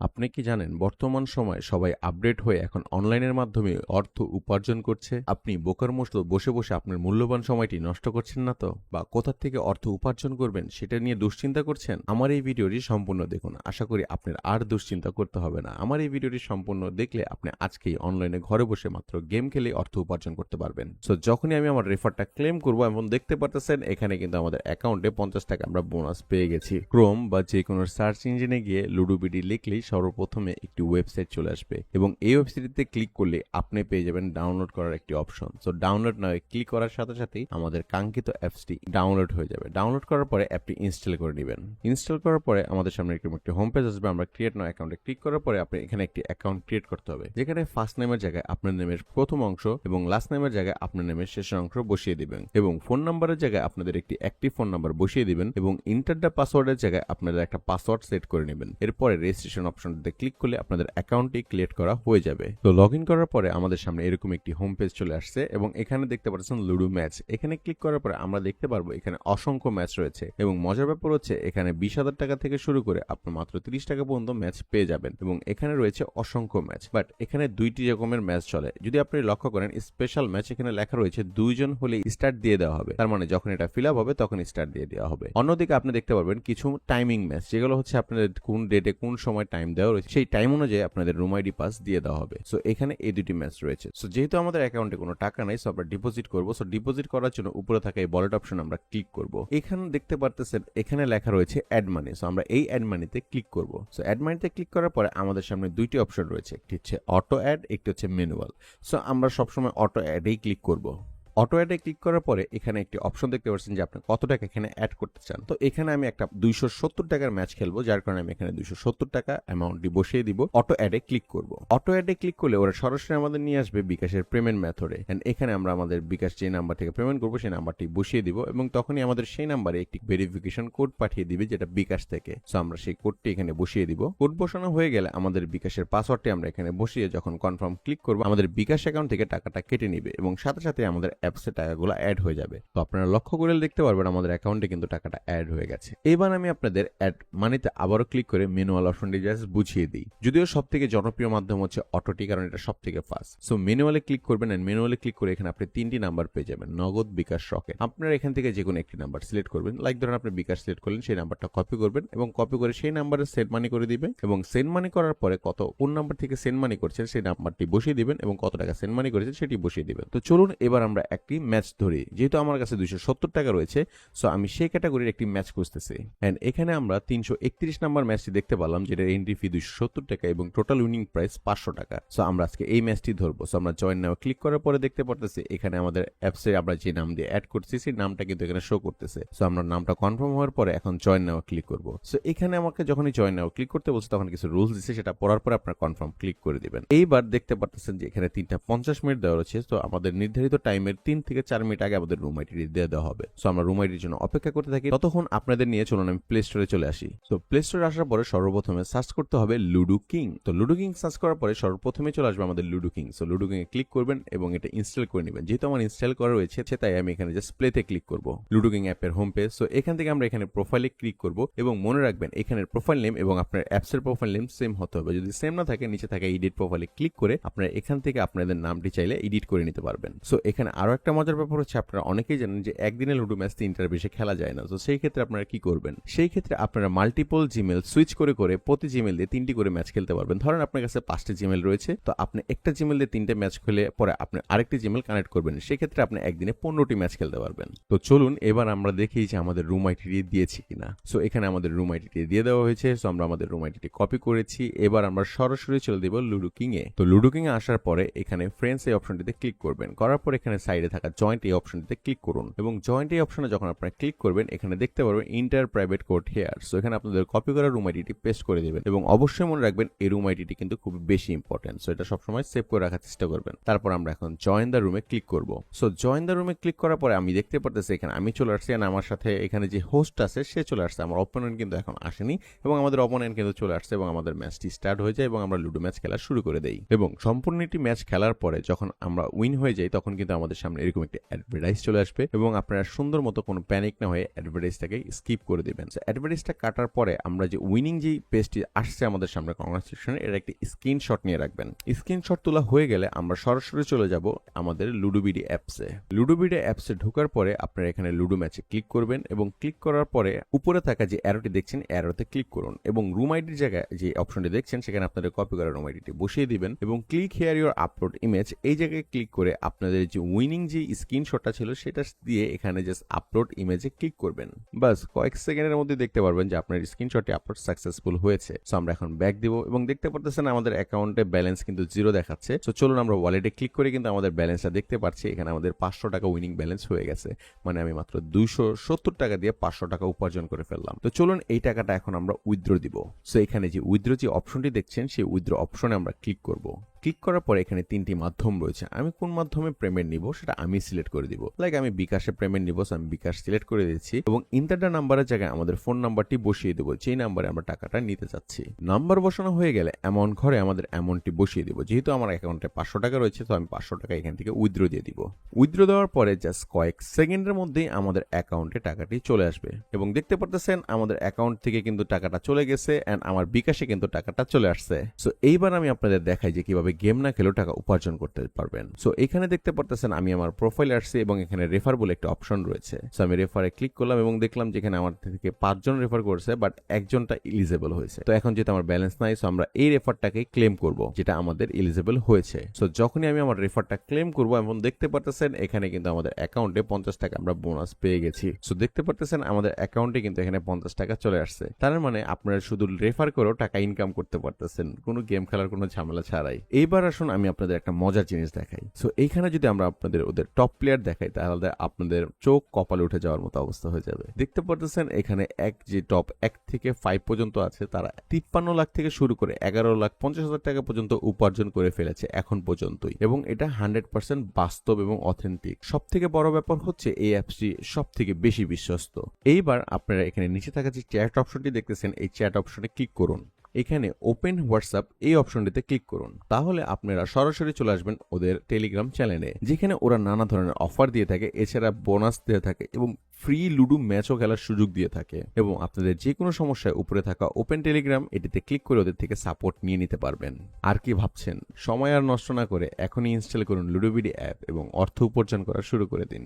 আপনি কি জানেন বর্তমান সময়ে সবাই আপডেট হয়ে এখন অনলাইনের মাধ্যমে অর্থ উপার্জন করছে? আপনি বোকার মতো বসে বসে আপনার মূল্যবান সময়টি নষ্ট করছেন না তো? বা কোথা থেকে অর্থ উপার্জন করবেন সেটা নিয়ে দুশ্চিন্তা করছেন? আমার এই ভিডিওটি সম্পূর্ণ দেখুন। আশা করি আপনার আর দুশ্চিন্তা করতে হবে না। আমার এই ভিডিওটি সম্পূর্ণ দেখলে আপনি আজকেই অনলাইনে ঘরে বসে মাত্র গেম খেলে অর্থ উপার্জন করতে পারবেন। সো যখনই আমি আমার রেফারটা ক্লেম করব এমন দেখতে পারতেছেন, এখানে কিন্তু আমাদের অ্যাকাউন্টে পঞ্চাশ টাকা আমরা বোনাস পেয়ে গেছি। ক্রোম বা যে কোনো সার্চ ইঞ্জিনে গিয়ে লুডোবিডি লিখলেই সর্বপ্রথমে একটি ওয়েবসাইট চলে আসবে এবং এই ওয়েবসাইটটিতে ক্লিক করলে আপনি পেয়ে যাবেন ডাউনলোড করার একটি অপশন। সো ডাউনলোড না হয়ে ক্লিক করার সাথে সাথেই আমাদের কাঙ্ক্ষিত অ্যাপসটি ডাউনলোড হয়ে যাবে। ডাউনলোড করার পরে অ্যাপটি ইনস্টল করে নেবেন। ইনস্টল করার পরে আমাদের সামনে এরকম একটি হোম পেজ আসবে। আমরা ক্রিয়েট নাও অ্যাকাউন্টে ক্লিক করার পরে আপনি এখানে একটি অ্যাকাউন্ট ক্রিয়েট করতে হবে। যেখানে ফার্স্ট নেমের জায়গায় আপনার নেমের প্রথম অংশ এবং লাস্ট নেমের জায়গায় আপনার নেমের শেষের অংশ বসিয়ে দিবেন এবং ফোন নাম্বারের জায়গায় আপনাদের একটি অ্যাক্টিভ ফোন নাম্বার বসিয়ে দিবেন এবং ইন্টার দ্য পাসওয়ার্ডের জায়গায় আপনারা একটা পাসওয়ার্ড সেট করে নেবেন। এরপরে রেজিস্ট্রেশন অপশনটিতে ক্লিক করলে আপনাদের অ্যাকাউন্টটি ক্রিয়েট করা হয়ে যাবে। তো লগ করার পরে আমাদের সামনে এরকম একটি হোম পেজ চলে আসছে এবং এখানে দেখতে পাচ্ছেন লুডো ম্যাচ এখানে ক্লিক করার পরে আমরা দেখতে পারব এখানে অসংখ্য ম্যাচ রয়েছে এবং মজার ব্যাপার হচ্ছে এখানে বিশ হাজার টাকা থেকে শুরু করে আপনি মাত্র তিরিশ টাকা পর্যন্ত ম্যাচ পেয়ে যাবেন এবং এখানে রয়েছে অসংখ্য ম্যাচ বাট এখানে দুইটি রকমের ম্যাচ চলে। যদি আপনি লক্ষ্য করেন স্পেশাল ম্যাচ এখানে লেখা রয়েছে, দুইজন হলে স্টার্ট দিয়ে দেওয়া হবে। তার মানে যখন এটা ফিল আপ হবে, তখন স্টার্ট দিয়ে দেওয়া হবে। অন্যদিকে আপনি দেখতে পারবেন কিছু টাইমিং ম্যাচ যেগুলো হচ্ছে আপনাদের কোন ডেটে কোন সময় টাইম দেওয়া রয়েছে, সেই টাইম অনুযায়ী আপনাদের রুম আইডি পাস দিয়ে দেওয়া হবে। সো এখানে এই দুটি ম্যাচ রয়েছে। সো যেহেতু আমাদের অ্যাকাউন্টে কোনো টাকা নাই সো আমরা ডিপোজিট করব। সো ডিপোজিট করার জন্য উপরে থাকা এই বলেট অপশন আমরা ক্লিক করব। এখানে দেখতে পারতেছেন, এখানে লেখা রয়েছে অ্যাড মানি সো আমরা এই অ্যাড মানিতে ক্লিক করব। সো অ্যাড মানিতে ক্লিক করার পরে আমাদের সামনে দুইটি অপশন রয়েছে। একটি হচ্ছে অটো অ্যাড একটি হচ্ছে ম্যানুয়াল সো আমরা সবসময় অটো অ্যাডেই ক্লিক করব। অটো অ্যাডে ক্লিক করার পরে এখানে একটি অপশন দেখতে পাচ্ছেন যে আপনি কত টাকা এখানে অ্যাড করতে চান। তো এখানে আমি একটা দুইশো সত্তর টাকার ম্যাচ খেলব, যার কারণে আমি এখানে দুইশো সত্তর টাকা অ্যামাউন্টটি বসিয়ে দিব। অটো অ্যাডে ক্লিক করব। অটো অ্যাডে ক্লিক করলে ওরা সরাসরি আমাদের নিয়ে আসবে বিকাশের পেমেন্ট মেথডে অ্যান্ড এখানে আমরা আমাদের বিকাশ যে নাম্বার থেকে পেমেন্ট করব, সেই নাম্বারটি বসিয়ে দিব এবং তখনই আমাদের সেই নাম্বারে একটি ভেরিফিকেশন কোড পাঠিয়ে দিবে, যেটা বিকাশ থেকে। সো আমরা সেই কোডটি এখানে বসিয়ে দিব। কোড বসানো হয়ে গেলে আমাদের বিকাশের পাসওয়ার্ডটি আমরা এখানে বসিয়ে যখন কনফার্ম ক্লিক করব, আমাদের বিকাশ অ্যাকাউন্ট থেকে টাকাটা কেটে নিবে এবং সাথে সাথে আমাদের অ্যাপসে টাকাগুলো অ্যাড হয়ে যাবে। তো আপনারা লক্ষ্য করে দেখতে পারবেন আমাদের অ্যাকাউন্টে কিন্তু টাকাটা অ্যাড হয়ে গেছে। এবার আমি আপনাদের অ্যাড মানিতে আবারও ক্লিক করে ম্যানুয়াল অপশনটি জাস্ট বুঝিয়ে দিই। যদিও সব থেকে জনপ্রিয় মাধ্যম হচ্ছে অটোটি কারণ এটা সব থেকে ফাস্ট সো ম্যানুয়ালে ক্লিক করবেন এন্ড ম্যানুয়ালে ক্লিক করে এখানে আপনি তিনটি নাম্বার পেয়ে যাবেন। নগদ বিকাশ রকেট আপনারা এখান থেকে যে কোনো একটি নাম্বার সিলেক্ট করবেন। লাইক ধরেন আপনি বিকাশ সিলেক্ট করলেন, সেই নাম্বারটা কপি করবেন এবং কপি করে সেই নাম্বারে সেন্ড মানি করে দিবেন এবং সেন্ড মানি করার পরে কত, কোন নাম্বার থেকে সেন্ড মানি করছেন, সেই নাম্বারটি বসিয়ে দিবেন এবং কত টাকা সেন্ড মানি করেছেন সেটি বসিয়ে দিবেন। তো চলুন এবার আমরা একটি ম্যাচ ধরি। যেহেতু আমার কাছে দুইশো সত্তর টাকা রয়েছে সো আমি সেই ক্যাটাগরির একটি ম্যাচ খুঁজতেছি। অ্যান্ড এখানে আমরা তিনশো একত্রিশ নাম্বার ম্যাচটি দেখতে পেলাম, যেটা এন্ট্রি ফি দুইশো সত্তর টাকা এবং টোটাল উইনিং প্রাইস পাঁচশো টাকা। সো আমরা আজকে এই ম্যাচটি ধরবো। সো আমরা জয়েন নাও ক্লিক করার পরে দেখতে পারতেছি, এখানে আমাদের অ্যাপসে আমরা যে নাম দিয়ে অ্যাড করছি সেই নামটা কিন্তু এখানে শো করতেছে। সো আমরা নামটা কনফার্ম হওয়ার পরে এখন জয়েন নাও ক্লিক করব। সো এখানে আমাকে যখনই জয়েন নাও ক্লিক করতে বলছে, তখন কিছু রুলস দিচ্ছে সেটা পড়ার পরে আপনার কনফার্ম ক্লিক করে দিবেন। এইবার দেখতে পারতেছেন যে এখানে তিনটা পঞ্চাশ মিনিট দেওয়া রয়েছে। তো আমাদের নির্ধারিত টাইমের তিন থেকে চার মিনিট আগে আমাদের রুম আইডি দিয়ে দেওয়া হবে। সো আমরা রুম আইডির জন্য অপেক্ষা করতে থাকি। ততক্ষণ আপনাদের নিয়ে চলুন, আমি প্লে স্টোরে চলে আসি। তো প্লে স্টোরে আসার পরে সর্বপ্রথমে সার্চ করতে হবে লুডু কিং তো লুডু কিং সার্চ করার পরে সর্বপ্রথমে চলে আসবে আমাদের Ludo King so Ludo King এ ক্লিক করবেন এবং এটা ইনস্টল করে নেবেন। যেহেতু আমার ইনস্টল করা রয়েছে তাই আমি এখানে জাস্ট প্লেতে ক্লিক করব। লুডু কিং অ্যাপের হোম পেজ সো এখান থেকে আমরা এখানে প্রোফাইলে ক্লিক করব এবং মনে রাখবেন, এখানের প্রোফাইল নেম এবং আপনার অ্যাপসের প্রোফাইল নেম সেম হতে হবে। যদি সেম না থাকে, নিচে থাকে এডিট প্রোফাইলে ক্লিক করে আপনারা এখান থেকে আপনাদের নামটি চাইলে এডিট করে নিতে পারবেন। সো এখানে আরও একটা মজার ব্যাপার হচ্ছে আপনারা অনেকেই জানেন যে একদিনে লুডো ম্যাচ তিনটার বেশি খেলা যায় না। তো সেই ক্ষেত্রে আপনারা কি করবেন? সেই ক্ষেত্রে আপনারা মাল্টিপল জিমেল সুইচ করে করে প্রতি জিমেল দিয়ে তিনটি করে ম্যাচ খেলতে পারবেন। ধরেন আপনার কাছে পাঁচটি জিমেল রয়েছে, তো আপনি একটা জিমেল দিয়ে তিনটে ম্যাচ খেলে পরে আপনি আরেকটি জিমেল কানেক্ট করবেন। সেক্ষেত্রে আপনি একদিনে পনেরোটি ম্যাচ খেলতে পারবেন। তো চলুন, এবার আমরা দেখি যে আমাদের রুম আইটি দিয়েছি কিনা। সো এখানে আমাদের রুম আইটি দিয়ে দেওয়া হয়েছে। সো আমরা আমাদের রুম আইটি কপি করেছি। এবার আমরা সরাসরি চলে দিব লুডো এ তো লুডো এ আসার পরে এখানে ফ্রেন্ডস এই অপশনটিতে ক্লিক করবেন। করার পর এখানে সাইডে থাকা জয়েন্ট এই অপশনটিতে ক্লিক করুন এবং জয়েন্ট এই অপশনে যখন আপনারা ক্লিক করবেন, এখানে দেখতে পারবেন enter private code here so এখানে আপনাদের কপি করা রুম আইডিটি পেস্ট করে দেবেন এবং অবশ্যই মনে রাখবেন এই রুম আইডিটি কিন্তু খুব বেশি ইম্পর্টেন্ট সো এটা সবসময় সেভ করে রাখার চেষ্টা করবেন। তারপর আমরা এখন জয়েন দ্য রুমে ক্লিক করব। সো জয়েন দ্য রুমে ক্লিক করার পরে আমি দেখতে পারতেছি এখানে আমি চলে আসছি আর আমার সাথে এখানে যে হোস্ট আছে, সে চলে আসছে। আমার অপোনেন্ট কিন্তু এখন আসেনি এবং আমাদের অপোনেন্ট কিন্তু চলে আসছে এবং আমাদের ম্যাচটি স্টার্ট হয়ে যায় এবং আমরা লুডো ম্যাচ খেলা শুরু করে দেই। এবং সম্পূর্ণ একটি ম্যাচ খেলার পরে যখন আমরা উইন হয়ে যাই, তখন কিন্তু আমাদের সামনে এরকম একটি অ্যাডভার্টাইজ চলে আসবে এবং আপনারা সুন্দর মতো কোনো প্যানিক না হয়ে অ্যাডভার্টাইজটাকে স্কিপ করে দিবেন। অ্যাডভার্টাইজটা কাটার পরে আমরা যে উইনিং যেই পেজটি আসছে আমাদের সামনে কংগ্রাচুলেশনে এর একটি স্ক্রিনশট নিয়ে রাখবেন। স্ক্রিনশট তোলা হয়ে গেলে আমরা সরাসরি চলে যাব আমাদের লুডোবিডি অ্যাপসে লুডোবিডি অ্যাপসে ঢোকার পরে আপনারা এখানে লুডো ম্যাচে ক্লিক করবেন এবং ক্লিক করার পরে উপরে থাকা যে অ্যারোটি দেখছেন অ্যারোতে ক্লিক করুন এবং রুম আইডির জায়গায় যে অপশনটি দেখছেন, সেখানে আপনাদের কপি করা রুম আইডিটি বসিয়ে দিবেন এবং click here your upload image এই জায়গায় ক্লিক করে আপনাদের যে উইনিং যে স্ক্রিনশটটা ছিল, সেটা দিয়ে এখানে জাস্ট আপলোড ইমেজে ক্লিক করবেন। বাস, কয়েক সেকেন্ডের মধ্যে দেখতে পারবেন যে আপনার স্ক্রিনশটটি আপলোড সাকসেসফুল হয়েছে। সো আমরা এখন ব্যাক দিব এবং দেখতে পারতেছেন আমাদের অ্যাকাউন্টে ব্যালেন্স কিন্তু জিরো দেখাচ্ছে। সো চলুন আমরা ওয়ালেটে ক্লিক করে কিন্তু আমাদের ব্যালেন্সটা দেখতে পাচ্ছি এখানে আমাদের পাঁচশো টাকা উইনিং ব্যালেন্স হয়ে গেছে। মানে আমি মাত্র দুইশো সত্তর টাকা দিয়ে পাঁচশো টাকা উপার্জন করে ফেললাম। তো চলুন এই টাকাটা এখন আমরা উইথড্র দিব। সো এখানে যে উইথড্র যে অপশনটি দেখছেন, সেই উইথড্র অপশনে আমরা ক্লিক করব। ক্লিক করার পরে এখানে তিনটি মাধ্যম রয়েছে। আমি কোন মাধ্যমে পেমেন্ট নিব সেটা আমি সিলেক্ট করে দিব। লাইক আমি বিকাশে পেমেন্ট নিব আমি বিকাশ সিলেক্ট করে দিচ্ছি এবং ইন্টারডা নাম্বারের জায়গায় আমাদের ফোন নাম্বারটি বসিয়ে দেবো, যেই নাম্বারে আমরা টাকাটা নিতে চাচ্ছি। নাম্বার বসানো হয়ে গেলে অ্যামাউন্ট ঘরে আমাদের অ্যামাউন্টটি বসিয়ে দেবো। যেহেতু আমার অ্যাকাউন্টে পাঁচশো টাকা রয়েছে তো আমি পাঁচশো টাকা এখান থেকে উইথড্র দিয়ে দিব। উইথড্র দেওয়ার পরে জাস্ট কয়েক সেকেন্ডের মধ্যেই আমাদের অ্যাকাউন্টে টাকাটি চলে আসবে। এবং দেখতে পারতেছেন, আমাদের অ্যাকাউন্ট থেকে কিন্তু টাকাটা চলে গেছে অ্যান্ড আমার বিকাশে কিন্তু টাকাটা চলে আসছে। সো এইবার আমি আপনাদের দেখাই যে কীভাবে গেম না খেলেও টাকা উপার্জন করতে পারবেন। সো এখানে দেখতে পারতেছেন আমি আমার প্রোফাইল আসছি এবং এখানে রেফার বলে একটা অপশন রয়েছে। সো আমি রেফারে ক্লিক করলাম এবং দেখলাম যেখানে আমার থেকে পাঁচজন রেফার করছে বাট একজনটা ইলিজেবল হয়েছে। তো এখন যেহেতু আমার ব্যালেন্স নাই সো আমরা এই রেফারটাকে ক্লেম করব, যেটা আমাদের ইলিজেবল হয়েছে। সো যখনই আমি আমার রেফারটা ক্লেম করব, এবং দেখতে পারতেছেন এখানে কিন্তু আমাদের অ্যাকাউন্টে পঞ্চাশ টাকা আমরা বোনাস পেয়ে গেছি। সো দেখতে পারতেছেন আমাদের অ্যাকাউন্টে কিন্তু এখানে পঞ্চাশ টাকা চলে আসছে। তার মানে আপনারা শুধু রেফার করেও টাকা ইনকাম করতে পারতেছেন, কোনো গেম খেলার কোনো ঝামেলা ছাড়াই। এইবার আসুন, আমি আপনাদের একটা মজার জিনিস দেখাই। সো এইখানে যদি আমরা আপনাদের ওদের টপ প্লেয়ার দেখাই, তাহলে আপনাদের চোখ কপালে উঠে যাওয়ার মতো অবস্থা হয়ে যাবে। দেখতে পারতেছেন, এখানে এক, যে টপ এক থেকে ফাইভ পর্যন্ত আছে, তারা তিপ্পান্ন লাখ থেকে শুরু করে এগারো লাখ পঞ্চাশ হাজার টাকা পর্যন্ত উপার্জন করে ফেলেছে এখন পর্যন্তই। এবং এটা হান্ড্রেড পার্সেন্ট বাস্তব এবং অথেন্টিক সব থেকে বড় ব্যাপার হচ্ছে, এই অ্যাপসটি সব থেকে বেশি বিশ্বস্ত। এইবার আপনারা এখানে নিচে থাকা যে চ্যাট অপশনটি দেখতেছেন, এই চ্যাট অপশনে ক্লিক করুন। এখানে ওপেন হোয়াটসঅ্যাপ এই অপশনটিতে ক্লিক করুন। তাহলে আপনারা সরাসরি চলে আসবেন ওদের টেলিগ্রাম চ্যানেলে যেখানে ওরা নানা ধরনের অফার দিয়ে থাকে, এছাড়া বোনাস দিয়ে থাকে এবং ফ্রি লুডো ম্যাচও খেলার সুযোগ দিয়ে থাকে। এবং আপনাদের যে কোনো সমস্যায় উপরে থাকা ওপেন টেলিগ্রাম এটিতে ক্লিক করে ওদের থেকে সাপোর্ট নিয়ে নিতে পারবেন। আর কি ভাবছেন? সময় আর নষ্ট না করে এখনই ইনস্টল করুন লুডোবিডি অ্যাপ এবং অর্থ উপার্জন করা শুরু করে দিন।